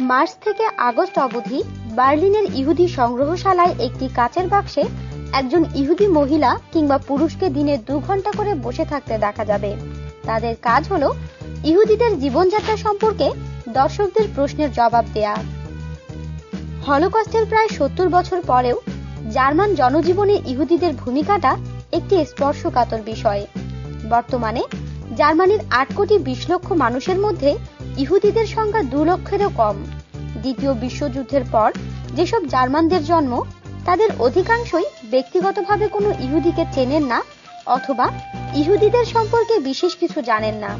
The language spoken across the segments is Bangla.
মার্চ থেকে আগস্ট অবধি বার্লিনের ইহুদি সংগ্রহশালায় একটি কাচের বাক্সে একজন ইহুদি মহিলা কিংবা পুরুষকে দিনে দু ঘণ্টা করে বসে থাকতে দেখা যাবে। তাদের কাজ হলো ইহুদিদের জীবনযাত্রা সম্পর্কে দর্শকদের প্রশ্নের জবাব দেয়া। হলোকস্টের প্রায় সত্তর বছর পরেও জার্মান জনজীবনে ইহুদিদের ভূমিকাটা একটি স্পর্শকাতর বিষয়। বর্তমানে জার্মানির আট কোটি বিশ লক্ষ মানুষের মধ্যে ইহুদিদের সংখ্যা দু লক্ষেরও কম। দ্বিতীয় বিশ্বযুদ্ধের পর যেসব জার্মানদের জন্ম, তাদের অধিকাংশই ব্যক্তিগতভাবে কোনো ইহুদিকে চেনেন না অথবা ইহুদিদের সম্পর্কে বিশেষ কিছু জানেন না।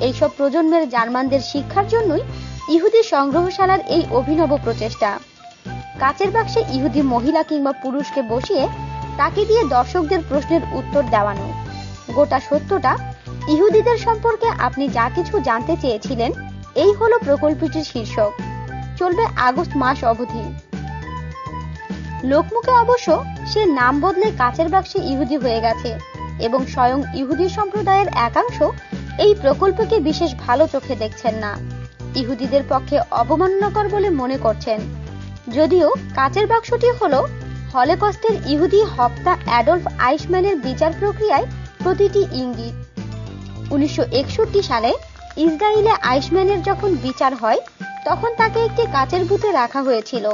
এইসব প্রজন্মের জার্মানদের শিক্ষার জন্যই ইহুদি সংগ্রহশালার এই অভিনব প্রচেষ্টা। কাচের বাক্সে ইহুদি মহিলা কিংবা পুরুষকে বসিয়ে তাকে দিয়ে দর্শকদের প্রশ্নের উত্তর দেওয়ানো। গোটা সত্যটা ইহুদিদের সম্পর্কে আপনি যা কিছু জানতে চেয়েছিলেন এই হলো প্রকল্পটির শীর্ষক। চলবে আগস্ট মাস অবধি। লোকমুখে অবশ্য সে নাম বদলে কাচের বাক্সে ইহুদি হয়ে গেছে এবং স্বয়ং ইহুদি সম্প্রদায়ের একাংশ এই প্রকল্পকে বিশেষ ভালো চোখে দেখছেন না। ইহুদিদের পক্ষে অবমাননাকর বলে মনে করছেন। যদিও কাচের বাক্সটি হল হলেকস্টের ইহুদি হপ্তা অ্যাডলফ আইসম্যানের বিচার প্রক্রিয়ায় প্রতিটি ইঙ্গিত। উনিশশো একষট্টি সালে ইসরায়েলে আইসম্যানের যখন বিচার হয়, তখন তাকে একটি কাচের বুথে রাখা হয়েছিল।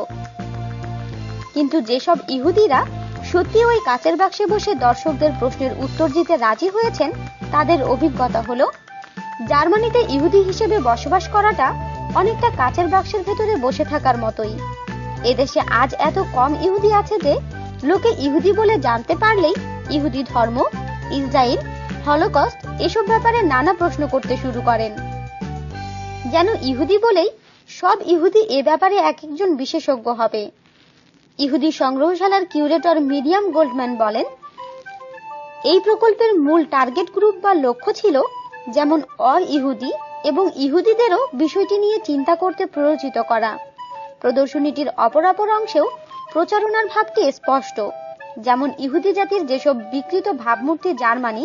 কিন্তু যেসব ইহুদিরা সত্যি ওই কাচের বাক্সে বসে দর্শকদের প্রশ্নের উত্তর দিতে রাজি হয়েছেন, তাদের অভিজ্ঞতা হলো, জার্মানিতে ইহুদি হিসেবে বসবাস করাটা অনেকটা কাচের বাক্সের ভেতরে বসে থাকার মতোই। এদেশে আজ এত কম ইহুদি আছে যে, লোকে ইহুদি বলে জানতে পারলেই ইহুদি ধর্ম, ইসরায়েল হলোকস্ট এসব ব্যাপারে নানা প্রশ্ন করতে শুরু করেন। যেন ইহুদি বলেই সব ইহুদি এ ব্যাপারে এক একজন বিশেষজ্ঞ হবে। ইহুদি সংগ্রহশালার কিউরেটর মিডিয়াম গোল্ডম্যান বলেন, এই প্রকল্পের মূল টার্গেট গ্রুপ বা লক্ষ্য ছিল যেমন অ ইহুদি এবং ইহুদিদেরও বিষয়টি নিয়ে চিন্তা করতে প্ররোচিত করা। প্রদর্শনীটির অপর অপর অংশেও প্রচারণার ভাবটি স্পষ্ট। যেমন ইহুদি জাতির যেসব বিকৃত ভাবমূর্তি জার্মানি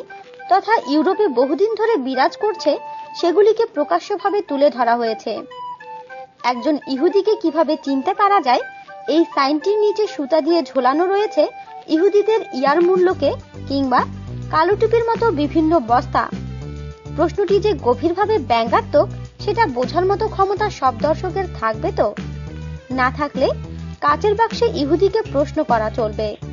তথা ইউরোপে বহুদিন ধরে বিরাজ করছে, সেগুলিকে প্রকাশ্যভাবে তুলে ধরা হয়েছে। একজন ইহুদিকে কীভাবে চিনতে পারা যায়, এই সাইনটির নিচে সুতা দিয়ে ঝোলানো রয়েছে ইহুদিদের ইয়ার মূল্যকে কিংবা কালো টুপির মতো বিভিন্ন বস্তা। প্রশ্নটি যে গভীরভাবে ব্যঙ্গাত্মক, সেটা বোঝার মতো ক্ষমতা সব দর্শকের থাকবে তো? না থাকলে কাচের বাক্সে ইহুদিকে প্রশ্ন করা চলবে।